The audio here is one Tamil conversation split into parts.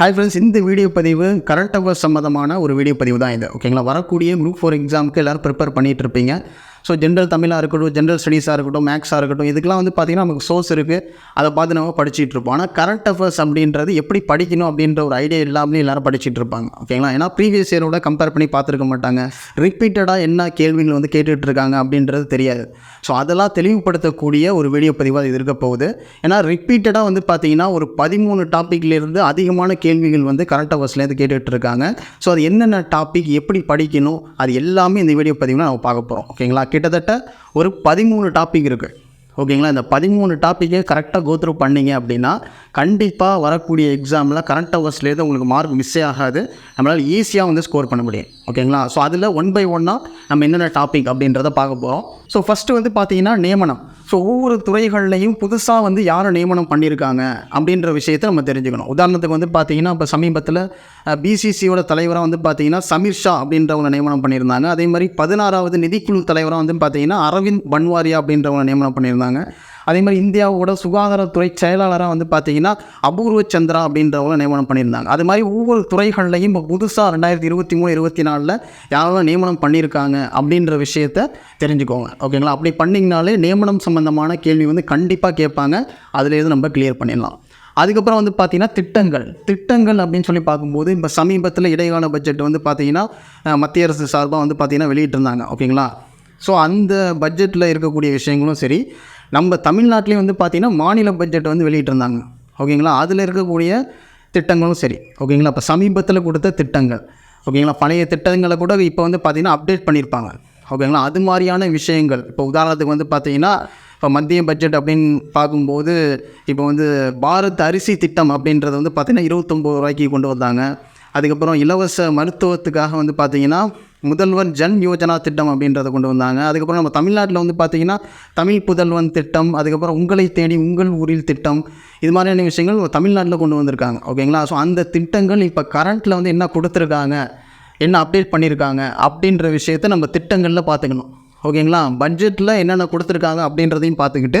ஹாய் ஃப்ரெண்ட்ஸ் இந்த வீடியோ பதிவு கரண்ட் அஃபேர்ஸ் சம்மந்தமான ஒரு வீடியோ பதிவு தான் இது. ஓகேங்களா வரக்கூடிய குரூப் ஃபோர் எக்ஸாமுக்கு எல்லோரும் ப்ரிப்பேர் பண்ணிட்டு இருப்பீங்க. ஸோ ஜென்ரல் தமிழாக இருக்கட்டும் ஜென்ரல் ஸ்டடீஸாக இருக்கட்டும் மேக்ஸாக இருக்கட்டும் இதுக்கெல்லாம் வந்து பார்த்திங்கன்னா நமக்கு சோர்ஸ் இருக்குது அதை பார்த்து நம்ம படிச்சுட்டு இருப்போம். ஆனால் கரண்ட் அஃபேர்ஸ் அப்படின்றது எப்படி படிக்கணும் அப்படின்ற ஒரு ஐடியா இல்லாமலே எல்லாரும் படிச்சுட்டு இருப்பாங்க. ஓகேங்களா ஏன்னா ப்ரீவியஸ் இயரோட கம்பேர் பண்ணி பார்த்துருக்க மாட்டாங்க. ரிப்பீட்டடாக என்ன கேள்விகள் வந்து கேட்டுட்ருக்காங்க அப்படின்றது தெரியாது. ஸோ அதெல்லாம் தெளிவுபடுத்தக்கூடிய ஒரு வீடியோ பதிவாக இது இருக்க போகுது. ஏன்னா ரிப்பீட்டடாக வந்து பார்த்தீங்கன்னா ஒரு பதிமூணு டாப்பிக்லேருந்து அதிகமான கேள்விகள் வந்து கரண்ட் அஃபேர்ஸ்லேருந்து கேட்டுட்ருக்காங்க ஸோ அது என்னென்ன டாபிக் எப்படி படிக்கணும் அது எல்லாமே இந்த வீடியோ பதிவில் நம்ம பார்க்க போகிறோம் ஓகேங்களா கிட்டத்தட்ட ஒரு பதிமூணு டாபிக் இருக்குது ஓகேங்களா இந்த பதிமூணு டாப்பிக்கே கரெக்டாக கோத்ரூ பண்ணீங்க அப்படின்னா கண்டிப்பாக வரக்கூடிய எக்ஸாமில் கரண்ட் ஹவர்ஸ்லேருந்து உங்களுக்கு மார்க் மிஸ் ஆகாது. நம்மளால் ஈஸியாக வந்து ஸ்கோர் பண்ண முடியும். ஓகேங்களா ஸோ அதில் ஒன் பை ஒன்னாக நம்ம என்னென்ன டாபிக் அப்படின்றத பார்க்க போகிறோம் ஸோ ஃபஸ்ட்டு வந்து பார்த்தீங்கன்னா நியமனம். ஸோ ஒவ்வொரு துறைகள்லையும் புதுசாக வந்து யாரை நியமனம் பண்ணியிருக்காங்க அப்படின்ற விஷயத்தை நம்ம தெரிஞ்சுக்கணும். உதாரணத்துக்கு வந்து பார்த்தீங்கன்னா இப்போ சமீபத்தில் பிசிசியோட தலைவராக வந்து பார்த்தீங்கன்னா சமீர் ஷா அப்படின்றவங்க நியமனம் பண்ணியிருந்தாங்க. அதே மாதிரி பதினாறாவது நிதிக்குழு தலைவராக வந்து பார்த்தீங்கன்னா அரவிந்த் பன்வாரியா அப்படின்றவங்க நியமனம் பண்ணியிருந்தாங்க. அதே மாதிரி இந்தியாவோட சுகாதாரத்துறை செயலாளராக வந்து பார்த்தீங்கன்னா அபூர்வ சந்திரா அப்படின்றவங்கள நியமனம் பண்ணியிருந்தாங்க. அது மாதிரி ஒவ்வொரு துறைகள்லையும் இப்போ புதுசாக ரெண்டாயிரத்தி இருபத்தி மூணு இருபத்தி நாலில் யாரெல்லாம் நியமனம் பண்ணியிருக்காங்க அப்படின்ற விஷயத்த தெரிஞ்சுக்கோங்க. ஓகேங்களா? அப்படி பண்ணிங்கனாலே நியமனம் சம்மந்தமான கேள்வி வந்து கண்டிப்பாக கேட்பாங்க. அதுலேருந்து நம்ம கிளியர் பண்ணிடலாம். அதுக்கப்புறம் வந்து பார்த்திங்கன்னா திட்டங்கள். திட்டங்கள் அப்படின்னு சொல்லி பார்க்கும்போது இப்போ சமீபத்தில் இடைக்கால பட்ஜெட் வந்து பார்த்திங்கன்னா மத்திய அரசு சார்பாக வந்து பார்த்திங்கன்னா வெளியிட்டிருந்தாங்க. ஓகேங்களா? ஸோ அந்த பட்ஜெட்டில் இருக்கக்கூடிய விஷயங்களும் சரி நம்ம தமிழ்நாட்டிலையும் வந்து பார்த்திங்கன்னா மாநில பட்ஜெட் வந்து வெளியிட்டிருந்தாங்க. ஓகேங்களா? அதில் இருக்கக்கூடிய திட்டங்களும் சரி. ஓகேங்களா? இப்போ சமீபத்தில் கொடுத்த திட்டங்கள். ஓகேங்களா? பழைய திட்டங்களை கூட இப்போ வந்து பார்த்திங்கன்னா அப்டேட் பண்ணியிருப்பாங்க. ஓகேங்களா? அது மாதிரியான விஷயங்கள். இப்போ உதாரணத்துக்கு வந்து பார்த்திங்கன்னா இப்போ மத்திய பட்ஜெட் அப்படின்னு பார்க்கும்போது இப்போ வந்து பாரத் அரிசி திட்டம் அப்படின்றது வந்து பார்த்திங்கன்னா இருபத்தொம்போது ரூபாய்க்கு கொண்டு வந்தாங்க. அதுக்கப்புறம் இலவச மருத்துவத்துக்காக வந்து பார்த்திங்கன்னா முதல்வர் ஜன் யோஜனா திட்டம் அப்படின்றத கொண்டு வந்தாங்க. அதுக்கப்புறம் நம்ம தமிழ்நாட்டில் வந்து பார்த்திங்கன்னா தமிழ் புதல்வன் திட்டம் அதுக்கப்புறம் உங்களை தேடி உங்கள் ஊரில் திட்டம் இது மாதிரியான விஷயங்கள் தமிழ்நாட்டில் கொண்டு வந்திருக்காங்க. ஓகேங்களா ஸோ அந்த திட்டங்கள் இப்போ கரண்ட்டில் வந்து என்ன கொடுத்துருக்காங்க என்ன அப்டேட் பண்ணியிருக்காங்க அப்படின்ற விஷயத்த நம்ம திட்டங்களில் பார்த்துக்கணும் ஓகேங்களா பட்ஜெட்டில் என்னென்ன கொடுத்துருக்காங்க அப்படின்றதையும் பார்த்துக்கிட்டு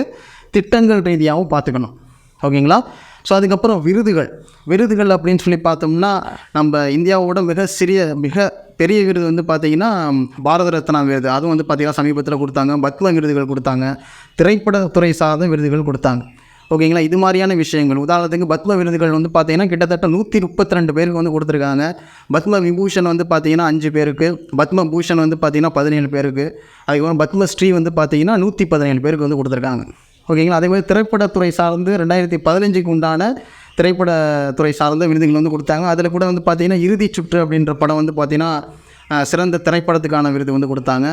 திட்டங்கள் ரீதியாகவும் பார்த்துக்கணும் ஓகேங்களா ஸோ அதுக்கப்புறம் விருதுகள். விருதுகள் அப்படின்னு சொல்லி பார்த்தோம்னா நம்ம இந்தியாவோட மிக சிறிய மிக பெரிய விருது வந்து பார்த்திங்கன்னா பாரத ரத்னா விருது. அதுவும் வந்து பார்த்திங்கன்னா சமீபத்தில் கொடுத்தாங்க. பத்ம விருதுகள் கொடுத்தாங்க. திரைப்படத்துறை சார்ந்த விருதுகள் கொடுத்தாங்க. ஓகேங்களா? இது மாதிரியான விஷயங்கள். உதாரணத்துக்கு பத்ம விருதுகள் வந்து பார்த்திங்கன்னா கிட்டத்தட்ட நூற்றி முப்பத்தி ரெண்டு பேருக்கு வந்து கொடுத்துருக்காங்க. பத்ம விபூஷன் வந்து பார்த்தீங்கன்னா அஞ்சு பேருக்கு. பத்ம பூஷன் வந்து பார்த்தீங்கன்னா பதினேழு பேருக்கு. அதுக்கப்புறம் பத்ம ஸ்ரீ வந்து பார்த்தீங்கன்னா நூற்றி பதினேழு பேருக்கு வந்து கொடுத்துருக்காங்க. ஓகேங்களா? அதே மாதிரி திரைப்படத்துறை சார்ந்து ரெண்டாயிரத்தி பதினஞ்சுக்கு உண்டான திரைப்படத்துறை சார்ந்த விருதுகள் வந்து கொடுத்தாங்க. அதில் கூட வந்து பார்த்தீங்கன்னா இறுதி சுற்று அப்படின்ற படம் வந்து பார்த்தீங்கன்னா சிறந்த திரைப்படத்துக்கான விருது வந்து கொடுத்தாங்க.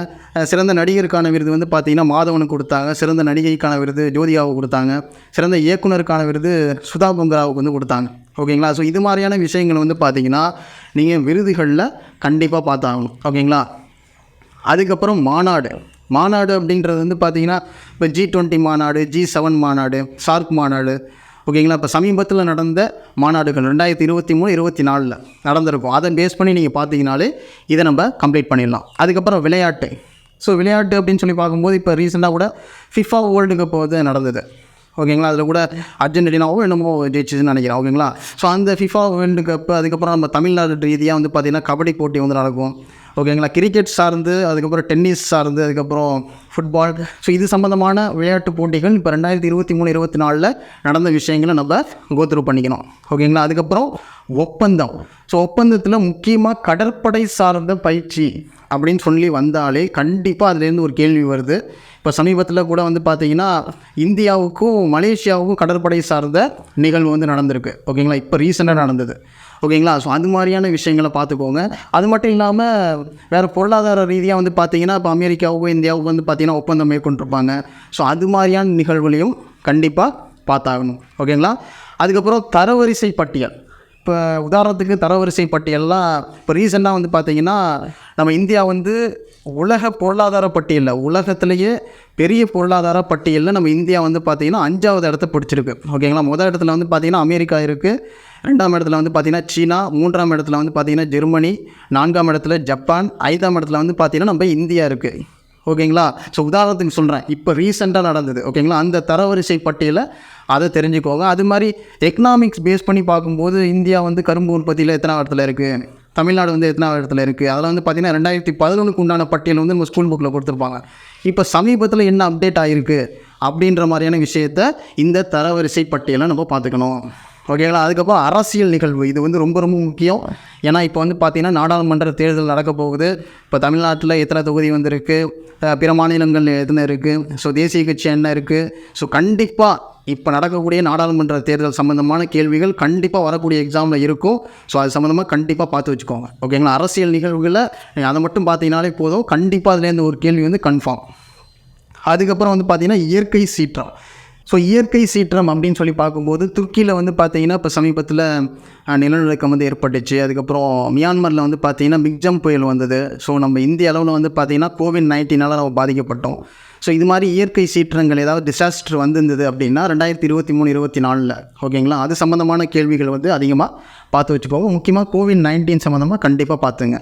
சிறந்த நடிகருக்கான விருது வந்து பார்த்தீங்கன்னா மாதவனுக்கு கொடுத்தாங்க. சிறந்த நடிகைக்கான விருது ஜோதிகாவுக்கு கொடுத்தாங்க. சிறந்த இயக்குனருக்கான விருது சுதா பொங்கராவுக்கு வந்து கொடுத்தாங்க. ஓகேங்களா? ஸோ இது மாதிரியான விஷயங்கள் வந்து பார்த்தீங்கன்னா நீங்கள் விருதுகளில் கண்டிப்பாக பார்த்தாகணும். ஓகேங்களா? அதுக்கப்புறம் மாநாடு. மாநாடு அப்படின்றது வந்து பார்த்தீங்கன்னா இப்போ ஜி டுவெண்ட்டி மாநாடு ஜி செவன் மாநாடு சார்க் மாநாடு ஓகேங்களா? இப்போ சமீபத்தில் நடந்த மாநாடுகள் ரெண்டாயிரத்தி இருபத்தி மூணு இருபத்தி நாலில் நடந்திருக்கும். அதை பேஸ் பண்ணி நீங்கள் பார்த்தீங்கனாலே இதை நம்ம கம்ப்ளீட் பண்ணிடலாம். அதுக்கப்புறம் விளையாட்டு. ஸோ விளையாட்டு அப்படின்னு சொல்லி பார்க்கும்போது இப்போ ரீசெண்டாக கூட ஃபிஃபா வேர்ல்டு கப் வந்து நடந்தது. ஓகேங்களா? அதில் கூட அர்ஜென்டினாவோ என்னமோ ஜெயிச்சுன்னு நினைக்கிறேன். ஓகேங்களா? ஸோ அந்த ஃபிஃபா வேர்ல்டு கப்பு அதுக்கப்புறம் நம்ம தமிழ்நாடு ரீதியாக வந்து பார்த்திங்கன்னா கபடி போட்டி வந்து நடக்கும். ஓகேங்களா கிரிக்கெட் சார்ந்து அதுக்கப்புறம் டென்னிஸ் சார்ந்து அதுக்கப்புறம் ஃபுட்பால் ஸோ இது சம்மந்தமான விளையாட்டு போட்டிகள் இப்போ ரெண்டாயிரத்தி இருபத்தி மூணு இருபத்தி நாலில் நடந்த விஷயங்களை நம்ம கோத்ரூ பண்ணிக்கணும். ஓகேங்களா அதுக்கப்புறம் ஒப்பந்தம். ஸோ ஒப்பந்தத்தில் முக்கியமாக கடற்படை சார்ந்த பயிற்சி அப்படின்னு சொல்லி வந்தாலே கண்டிப்பாக அதுலேருந்து ஒரு கேள்வி வருது. இப்போ சமீபத்தில் கூட வந்து பார்த்திங்கன்னா இந்தியாவுக்கும் மலேசியாவுக்கும் கடற்படை சார்ந்த நிகழ்வு வந்து நடந்திருக்கு. ஓகேங்களா இப்போ ரீசெண்டாக நடந்தது. ஓகேங்களா? ஸோ அது மாதிரியான விஷயங்களை பார்த்துக்கோங்க. அது மட்டும் இல்லாமல் வேறு பொருளாதார ரீதியாக வந்து பார்த்தீங்கன்னா இப்போ அமெரிக்காவுக்கும் இந்தியாவுக்கும் வந்து பார்த்தீங்கன்னா ஒப்பந்தம் மேற்கொண்டிருப்பாங்க. ஸோ அது மாதிரியான நிகழ்வுகளையும் கண்டிப்பாக பார்த்தாகணும். ஓகேங்களா? அதுக்கப்புறம் தரவரிசை பட்டியல். இப்போ உதாரணத்துக்கு தரவரிசை பட்டியல்லாம் இப்போ ரீசெண்டாக வந்து பார்த்திங்கன்னா நம்ம இந்தியா வந்து உலக பொருளாதார பட்டியலில் உலகத்திலேயே பெரிய பொருளாதார பட்டியலில் நம்ம இந்தியா வந்து பார்த்திங்கன்னா அஞ்சாவது இடத்த பிடிச்சிருக்கு. ஓகேங்களா முதல் இடத்துல வந்து பார்த்திங்கன்னா அமெரிக்கா இருக்குது ரெண்டாம் இடத்துல வந்து பார்த்திங்கன்னா சீனா மூன்றாம் இடத்துல வந்து பார்த்திங்கன்னா ஜெர்மனி நான்காம் இடத்துல ஜப்பான் ஐந்தாம் இடத்துல வந்து பார்த்திங்கன்னா நம்ம இந்தியா இருக்குது ஓகேங்களா ஸோ உதாரணத்துக்கு சொல்கிறேன் இப்போ ரீசெண்டாக நடந்தது. ஓகேங்களா அந்த தரவரிசை பட்டியலில் அதை தெரிஞ்சுக்கோங்க. அது மாதிரி எக்கனாமிக்ஸ் பேஸ் பண்ணி பார்க்கும்போது இந்தியா வந்து கரும்பு உற்பத்தியில் எத்தனை இடத்துல இருக்குது தமிழ்நாடு வந்து எத்தனாவது இடத்துல இருக்குது அதில் வந்து பார்த்திங்கன்னா ரெண்டாயிரத்தி பதினொன்றுக்கு உண்டான பட்டியல் வந்து நம்ம ஸ்கூல் புக்கில் கொடுத்துருப்பாங்க. இப்போ சமீபத்தில் என்ன அப்டேட் ஆகிருக்கு அப்படின்ற மாதிரியான விஷயத்த இந்த தரவரிசை பட்டியலை நம்ம பார்த்துக்கணும். ஓகேங்களா? அதுக்கப்புறம் அரசியல் நிகழ்வு. இது வந்து ரொம்ப ரொம்ப முக்கியம். ஏன்னா இப்போ வந்து பார்த்திங்கன்னா நாடாளுமன்ற தேர்தல் நடக்க போகுது. இப்போ தமிழ்நாட்டில் எத்தனை தொகுதி வந்திருக்கு? பிற மாநிலங்கள் எத்தனை இருக்குது ஸோ தேசிய கட்சி என்ன இருக்குது ஸோ கண்டிப்பாக இப்போ நடக்கக்கூடிய நாடாளுமன்ற தேர்தல் சம்மந்தமான கேள்விகள் கண்டிப்பாக வரக்கூடிய எக்ஸாமில் இருக்கும். ஸோ அது சம்மந்தமாக கண்டிப்பாக பார்த்து வச்சுக்கோங்க. ஓகேங்களா? அரசியல் நிகழ்வுகளில் நீங்கள் அதை மட்டும் பார்த்தீங்கனாலே போதும். கண்டிப்பாக அதுலேருந்து ஒரு கேள்வி வந்து கன்ஃபார்ம் அதுக்கப்புறம் வந்து பார்த்திங்கன்னா இயற்கை சீற்றம். ஸோ இயற்கை சீற்றம் அப்படின்னு சொல்லி பார்க்கும்போது துருக்கியில் வந்து பார்த்தீங்கன்னா இப்போ சமீபத்தில் நிலநடுக்கம் வந்து ஏற்பட்டுச்சு. அதுக்கப்புறம் மியான்மரில் வந்து பார்த்தீங்கன்னா மிக்ஜம் புயல் வந்தது. ஸோ நம்ம இந்திய அளவில் வந்து பார்த்தீங்கன்னா கோவிட் நைன்டீனால் நம்ம பாதிக்கப்பட்டோம். ஸோ இது மாதிரி இயற்கை சீற்றங்கள் ஏதாவது டிசாஸ்டர் வந்திருந்தது அப்படின்னா ரெண்டாயிரத்தி இருபத்தி மூணு இருபத்தி நாலில் ஓகேங்களா? அது சம்மந்தமான கேள்விகள் வந்து அதிகமாக பார்த்து வச்சுக்கோங்க. முக்கியமாக கோவிட் நைன்டீன் சம்மந்தமாக கண்டிப்பாக பார்த்துங்க.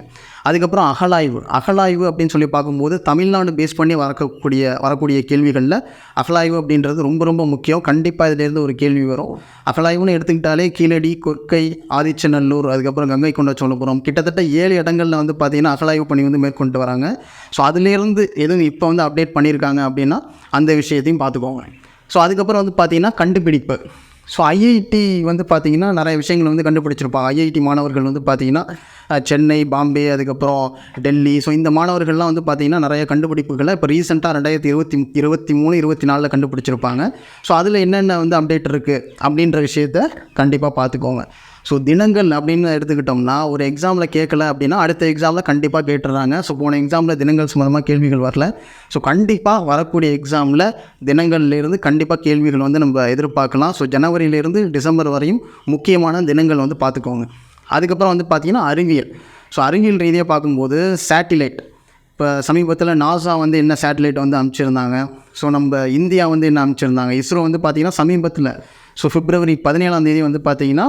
அதுக்கப்புறம் அகலாய்வு அகலாய்வு அப்படின்னு சொல்லி பார்க்கும்போது தமிழ்நாடு பேஸ் பண்ணி வரக்கூடிய வரக்கூடிய கேள்விகளில் அகலாய்வு அப்படின்றது ரொம்ப ரொம்ப முக்கியம். கண்டிப்பாக இதிலேருந்து ஒரு கேள்வி வரும். அகலாய்வுன்னு எடுத்துக்கிட்டாலே கீழடி கொற்கை ஆதிச்சநல்லூர் அதுக்கப்புறம் கங்கை கொண்ட சோழபுரம் கிட்டத்தட்ட ஏழு இடங்களில் வந்து பார்த்திங்கன்னா அகலாய்வு பணி வந்து மேற்கொண்டு வராங்க. ஸோ அதுலேருந்து எதுவும் இப்போ வந்து அப்டேட் பண்ணியிருக்காங்க அப்படின்னா அந்த விஷயத்தையும் பார்த்துக்கோங்க. ஸோ அதுக்கப்புறம் வந்து பார்த்திங்கன்னா கண்டுபிடிப்பு. ஸோ ஐஐடி வந்து பார்த்திங்கன்னா நிறைய விஷயங்கள் வந்து கண்டுபிடிச்சிருப்பாங்க ஐஐடி மாணவர்கள் வந்து பார்த்திங்கன்னா சென்னை பாம்பே அதுக்கப்புறம் டெல்லி. ஸோ இந்த மாணவர்கள்லாம் வந்து பார்த்திங்கன்னா நிறைய கண்டுபிடிப்புகளை இப்போ ரீசெண்டாக ரெண்டாயிரத்தி இருபத்தி இருபத்தி மூணு இருபத்தி நாலில் கண்டுபிடிச்சிருப்பாங்க. ஸோ அதில் என்னென்ன வந்து அப்டேட் இருக்குது அப்படின்ற விஷயத்த கண்டிப்பாக பார்த்துக்கோங்க ஸோ தினங்கள் அப்படின்னு எடுத்துக்கிட்டோம்னா ஒரு எக்ஸாமில் கேட்கல அப்படின்னா அடுத்த எக்ஸாமில் கண்டிப்பாக கேட்டுறாங்க. ஸோ போன எக்ஸாமில் தினங்கள் சம்மந்தமாக கேள்விகள் வரல. ஸோ கண்டிப்பாக வரக்கூடிய எக்ஸாமில் தினங்கள்லேருந்து கண்டிப்பாக கேள்விகள் வந்து நம்ம எதிர்பார்க்கலாம். ஸோ ஜனவரியிலேருந்து டிசம்பர் வரையும் முக்கியமான தினங்கள் வந்து பார்த்துக்கோங்க. அதுக்கப்புறம் வந்து பார்த்திங்கன்னா அறிவியல். ஸோ அறிவியல் ரீதியாக பார்க்கும்போது சேட்டிலைட் இப்போ சமீபத்தில் நாசா வந்து என்ன சேட்டலைட் வந்து அனுப்பிச்சிருந்தாங்க? ஸோ நம்ம இந்தியா வந்து என்ன அனுப்பிச்சிருந்தாங்க? இஸ்ரோ வந்து பார்த்திங்கன்னா சமீபத்தில். ஸோ பிப்ரவரி பதினேழாம் தேதி வந்து பார்த்திங்கன்னா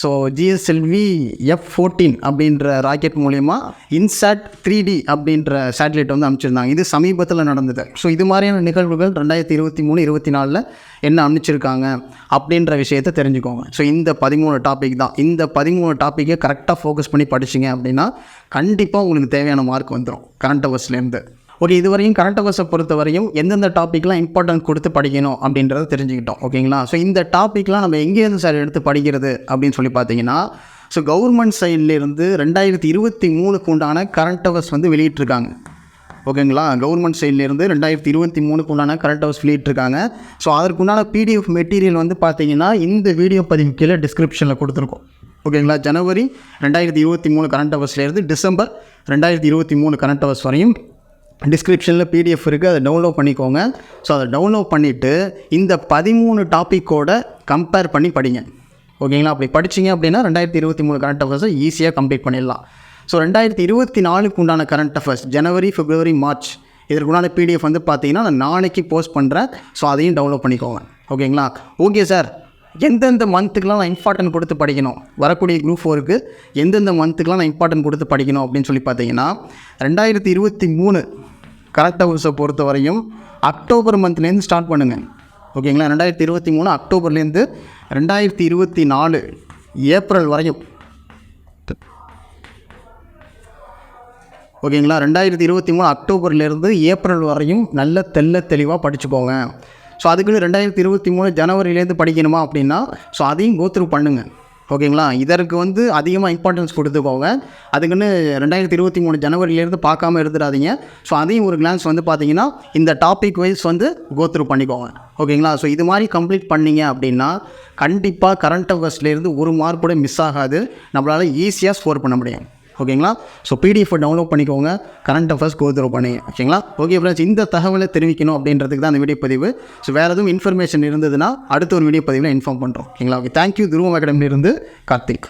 ஸோ ஜிஎஸ்எல்வி எஃப் ஃபோர்டீன் அப்படின்ற ராக்கெட் மூலயமா இன்சாட் த்ரீ டி அப்படின்ற சேட்டலைட் வந்து அனுப்பிச்சிருந்தாங்க. இது சமீபத்தில் நடந்தது. ஸோ இது மாதிரியான நிகழ்வுகள் ரெண்டாயிரத்தி இருபத்தி மூணு இருபத்தி நாலில் என்ன அனுப்பிச்சிருக்காங்க அப்படின்ற விஷயத்தை தெரிஞ்சுக்கோங்க. ஸோ இந்த பதிமூணு டாபிக் தான். இந்த பதிமூணு டாப்பிக்கை கரெக்டாக ஃபோக்கஸ் பண்ணி படிச்சிங்க அப்படின்னா கண்டிப்பாக உங்களுக்கு தேவையான மார்க் வந்துடும் கரண்ட் அவர்ஸ்லேருந்து ஓகே இதுவரையும் கரண்ட் அஃபேர்ஸை பொறுத்த வரையும் எந்தெந்த டாப்பிக்லாம் இம்பார்ட்டன்ட் கொடுத்து படிக்கணும் அப்படின்றத தெரிஞ்சுக்கிட்டோம் ஓகேங்களா ஸோ இந்த டாப்பிக்லாம் நம்ம எங்கேருந்து சார் எடுத்து படிக்கிறது அப்படின்னு சொல்லி பார்த்தீங்கன்னா ஸோ கவர்மெண்ட் சைட்லேருந்து ரெண்டாயிரத்தி இருபத்தி மூணுக்கு உண்டான கரண்ட் அஃபேர்ஸ் வந்து வெளியிட்டிருக்காங்க. ஓகேங்களா கவர்மெண்ட் சைட்லேருந்து ரெண்டாயிரத்தி இருபத்தி மூணுக்கு உண்டான கரண்ட் ஹவுஸ் வெளியிட்ருக்காங்க ஸோ அதற்குண்டான பிடிஎஃப் மெட்டீரியல் வந்து பார்த்தீங்கன்னா இந்த வீடியோ பதிவு கீழே டிஸ்கிரிப்ஷனில் கொடுத்துருக்கோம். ஓகேங்களா ஜனவரி ரெண்டாயிரத்தி இருபத்தி மூணு கரண்ட் ஹவர்ஸ்லேருந்து டிசம்பர் ரெண்டாயிரத்தி இருபத்தி மூணு கரண்ட் ஹவர்ஸ் வரையும் டிஸ்கிரிப்ஷனில் பிடிஎஃப் இருக்குது அதை டவுன்லோட் பண்ணிக்கோங்க. ஸோ அதை டவுன்லோட் பண்ணிவிட்டு இந்த பதிமூணு டாப்பிக்கோட கம்பேர் பண்ணி படிங்க. ஓகேங்களா அப்படி படிச்சீங்க அப்படின்னா ரெண்டாயிரத்தி இருபத்தி மூணு கரண்ட் அஃபேர்ஸை ஈஸியாக கம்ப்ளீட் பண்ணிடலாம். ஸோ ரெண்டாயிரத்தி இருபத்தி நாலுக்கு உண்டான கரண்ட் அஃபேர்ஸ் ஜனவரி ஃபிப்ரவரி மார்ச் இதற்கு உண்டான பிடிஎஃப் வந்து பார்த்தீங்கன்னா நான் நாளைக்கு போஸ்ட் பண்ணுறேன் ஸோ அதையும் டவுன்லோட் பண்ணிக்கோங்க. ஓகேங்களா ஓகே சார் எந்தெந்த மந்த்துக்கெலாம் நான் இம்பார்ட்டன்ட் கொடுத்து படிக்கணும்? வரக்கூடிய குரூப் ஃபோருக்கு எந்தெந்த மந்த்துக்கெலாம் நான் இம்பார்ட்டன்ட் கொடுத்து படிக்கணும் அப்படின்னு சொல்லி பார்த்தீங்கன்னா ரெண்டாயிரத்தி இருபத்தி மூணு கரெக்ட் ஹவுஸை பொறுத்த வரையும் அக்டோபர் மந்த்லேருந்து ஸ்டார்ட் பண்ணுங்கள் ஓகேங்களா ரெண்டாயிரத்தி இருபத்தி மூணு அக்டோபர்லேருந்து ரெண்டாயிரத்தி இருபத்தி நாலு ஏப்ரல் வரையும். ஓகேங்களா ரெண்டாயிரத்தி இருபத்தி மூணு அக்டோபர்லேருந்து ஏப்ரல் வரையும் நல்ல தெள்ள தெளிவாக படிச்சுக்கோங்க. ஸோ அதுக்குன்னு ரெண்டாயிரத்தி இருபத்தி மூணு ஜனவரிலேருந்து படிக்கணுமா அப்படின்னா ஸோ அதையும் கோத்ரூ பண்ணுங்கள் ஓகேங்களா? இதற்கு வந்து அதிகமாக இம்பார்ட்டன்ஸ் கொடுத்துக்கோங்க. அதுக்குன்னு ரெண்டாயிரத்தி இருபத்தி மூணு ஜனவரியிலேருந்து பார்க்காம இருந்துடாதீங்க. ஸோ அதையும் ஒரு கிளான்ஸ் வந்து பார்த்தீங்கன்னா இந்த டாபிக் வைஸ் வந்து கோத்ரூ பண்ணிக்கோங்க. ஓகேங்களா? ஸோ இது மாதிரி கம்ப்ளீட் பண்ணீங்க அப்படின்னா கண்டிப்பாக கரண்ட் அஃபேர்ஸ்லேருந்து ஒரு மார்க் கூட மிஸ் ஆகாது. நம்மளால் ஈஸியாக ஸ்கோர் பண்ண முடியும். ஓகேங்களா? ஸோ பிடிஎஃப் டவுன்லோட் பண்ணிக்கோங்க. கரண்ட் அஃபேர்ஸ் கோத்ரூ பண்ணி ஓகேங்களா? ஓகே ஃப்ரெண்ட்ஸ் இந்த தகவலை தெரிவிக்கணும் அப்படின்றதுக்கு தான் அந்த வீடியோ பதிவு. ஸோ வேறு எதுவும் இன்ஃபர்மேஷன் இருந்ததுன்னா அடுத்த ஒரு வீடியோ பதிவில் இன்ஃபார்ம் பண்ணுறோம் ஓகேங்களா? ஓகே தேங்க்யூ துருவம் அகாடமிலிருந்து கார்த்திக்.